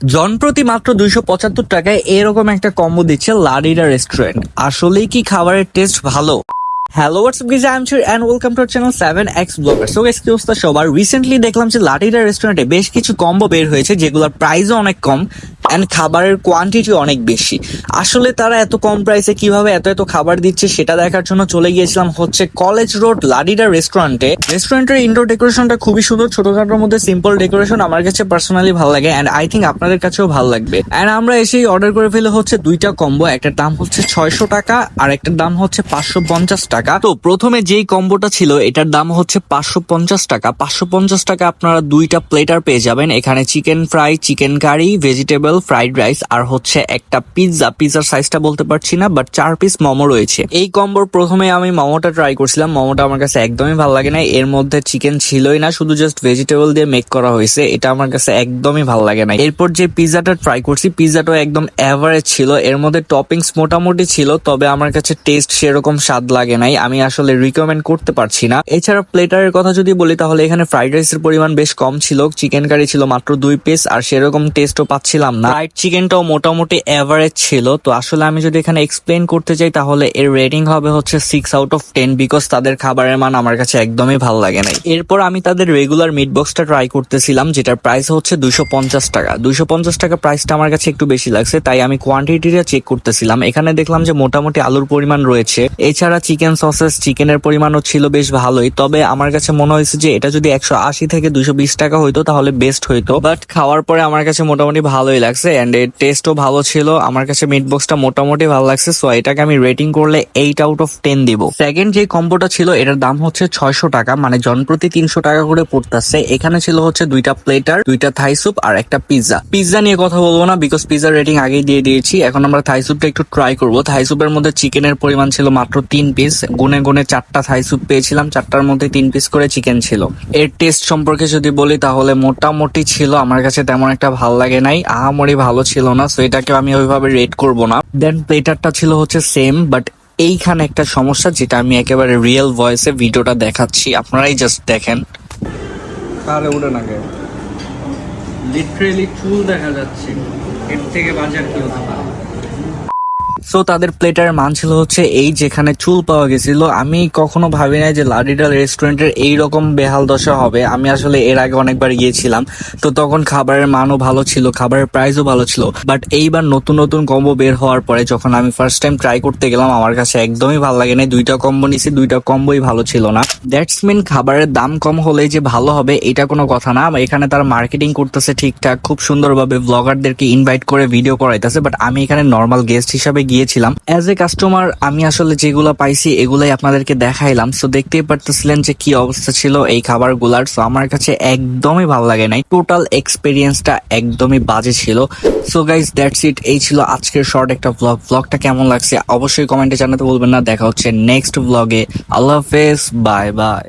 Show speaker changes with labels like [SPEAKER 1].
[SPEAKER 1] জনপ্রতি মাত্র দুইশো পঁচাত্তর টাকায় এরকম একটা কম্বো দিচ্ছে লাডিডা রেস্টুরেন্ট আসলেই কি খাবারের টেস্ট ভালো? Hello what's up guys I am sure and welcome to channel seven X blogger so excuse সবার? রিসেন্টলি দেখলাম যে লাটিরা রেস্টুরেন্টে বেশ কিছু কম্বো বের হয়েছে, যেগুলোর প্রাইসও অনেক কম। এন্ড খাবারের কোয়ান্টিটি অনেক বেশি। আসলে তারা এত কম প্রাইসে কীভাবে এত এত খাবার দিচ্ছে সেটা দেখার জন্য চলে গিয়েছিলাম হচ্ছে কলেজ রোড লাডিডা রেস্টুরেন্টে রেস্টুরেন্টের ইনডোর ডেকোরেশনটা খুবই সুন্দর ছোটখাটোর মধ্যে সিম্পল ডেকোরেশন আমার কাছে পার্সোনালি ভালো লাগে এন্ড আই থিঙ্ক আপনাদের কাছেও ভালো লাগবে। এন্ড আমরা এসেই অর্ডার করে ফেলে হচ্ছে দুইটা কম্বো একটার দাম হচ্ছে ছয়শো টাকা আর একটার দাম হচ্ছে পাঁচশো পঞ্চাশ টাকা। তো প্রথমে যেই কম্বোটা ছিল, এটার দাম হচ্ছে পাঁচশো পঞ্চাশ টাকা। পাঁচশো পঞ্চাশ টাকা আপনারা দুইটা প্লেটার পেয়ে যাবেন। এখানে chicken fry chicken curry vegetable fried rice আর হচ্ছে একটা পিৎজা। পিৎজার সাইজটা বলতে পারছি না বাট চার পিস মোমো রয়েছে। এই কম্বোর প্রথমে আমি মোমোটা ট্রাই করছিলাম। মোমোটা আমার কাছে একদমই ভালো লাগে না এর মধ্যে চিকেন ছিলই না, শুধু জাস্ট ভেজিটেবল দিয়ে মেক করা হয়েছে। এটা আমার কাছে একদমই ভালো লাগে না এরপর যে পিৎজাটা ট্রাই করছি, পিৎজাটাও একদম এভারেজ ছিল। এর মধ্যে টপিংস মোটামুটি ছিল, তবে আমার কাছে টেস্ট সেরকম স্বাদ লাগে নাই। আমি আসলে রিকমেন্ড করতে পারছি না। এছাড়া প্লেটারের কথা যদি বলি, তাহলে এখানে ফ্রাইড রাইসের পরিমাণ বেশ কম ছিল। চিকেন কারি ছিল মাত্র দুই পিস আর সেরকম টেস্টও পাচ্ছিলাম না। ফ্রাইড চিকেনটাও মোটামুটি এভারেজ ছিল। তো আসলে আমি যদি এখানে এক্সপ্লেন করতে চাই, তাহলে এর রেটিং হবে হচ্ছে six out of ten because তাদের খাবারের মান আমার কাছে একদমই ভালো লাগে নাই। এরপর আমি তাদের রেগুলার মিট বক্সটা ট্রাই করতেছিলাম, যেটার প্রাইস হচ্ছে দুশো পঞ্চাশ টাকা। দুশো পঞ্চাশ টাকা প্রাইসটা আমার কাছে একটু বেশি লাগছে, তাই আমি কোয়ান্টিটিটা চেক করতেছিলাম। এখানে দেখলাম যে মোটামুটি আলুর পরিমাণ রয়েছে। এছাড়া চিকেন সসেস চিকেনের পরিমাণও ছিল বেশ ভালোই। তবে আমার কাছে মনে হয়েছে যে এটা যদি একশো আশি থেকে দুশো বিশ টাকা হইতো, তাহলে বেস্ট হইতো। বাট খাওয়ার পরে আমার কাছে মোটামুটি ভালোই লাগছে। এন্ড এর টেস্টও ভালো ছিল। আমার কাছে মিট বক্সটা মোটামুটি ভালো লাগছে সো এটাকে আমি রেটিং করলে এইট আউট অফ টেন দিব। সেকেন্ড যে কম্বোটা ছিল, এটার দাম হচ্ছে ছয়শো টাকা মানে জনপ্রতি তিনশো টাকা করে পড়তেছে। এখানে ছিল হচ্ছে দুইটা প্লেটার দুইটা থাই স্যুপ আর একটা পিৎজা পিৎজা নিয়ে কথা বলব না বিকজ পিৎজা রেটিং আগেই দিয়ে দিয়েছি। এখন আমরা থাই স্যুপটা একটু ট্রাই করব। থাই স্যুপের মধ্যে চিকেনের পরিমাণ ছিল মাত্র তিন পিস গুনে গুনে চারটা থাই স্যুপ পেয়েছিলাম, চারটার মধ্যে তিন পিস করে চিকেন ছিল। এর টেস্ট সম্পর্কে যদি বলি, তাহলে মোটামুটি ছিল। আমার কাছে তেমন একটা ভালো লাগে নাই। আহামরি ভালো ছিল না সো এটাকে আমি ওইভাবে রেড করব না। দেন প্লেটারটা ছিল হচ্ছে সেম বাট এইখানে একটা সমস্যা, যেটা আমি একেবারে রিয়েল ভয়েসে ভিডিওটা দেখাচ্ছি, আপনারাই জাস্ট দেখেন। তাহলে উঠে না লিটারেলি চুল দেখা যাচ্ছে। এর থেকে বাজার কি হতে পারে? সো তাদের প্লেটারের মান ছিল হচ্ছে এই যেখানে চুল পাওয়া গেছিল। আমি কখনো ভাবি নাই যে লাডিডাল রেস্টুরেন্টের এই রকম বেহাল দশা হবে। আমি আসলে এর আগে অনেকবার গিয়েছিলাম। তো তখন খাবারের মানও ভালো ছিল, খাবারের প্রাইসও ভালো ছিল। বাট এইবার নতুন নতুন কম্বো বের হওয়ার পরে যখন আমি ফার্স্ট টাইম ট্রাই করতে গেলাম, আমার কাছে একদমই ভালো লাগে না দুইটা কম্বো নিছি, দুইটা কম্বোই ভালো ছিল না। দ্যাটস মিন খাবারের দাম কম হলেই যে ভালো হবে, এটা কোনো কথা না। এখানে তারা মার্কেটিং করতেছে ঠিকঠাক। খুব সুন্দরভাবে ব্লগারদেরকে ইনভাইট করে ভিডিও করাইতেছে। বাট আমি এখানে নর্মাল গেস্ট হিসাবে গিয়েছিলাম অ্যাজ এ কাস্টমার আমি আসলে যেগুলো পাইছি, এগুলাই আপনাদেরকে দেখাইলাম। সো দেখতেই পারতেছিলেন যে কি অবস্থা ছিল এই খাবারগুলার। সো আমার কাছে একদমই ভালো লাগে নাই। টোটাল এক্সপিরিয়েন্সটা একদমই বাজে ছিল। সো গাইজ দ্যাটস ইট এই ছিল আজকের শর্ট একটা ব্লগ ব্লগটা কেমন লাগছে? অবশ্যই কমেন্টে জানাতে বলবেন না। দেখা হচ্ছে নেক্সট ব্লগে আল্লাহ হাফেজ। Bye bye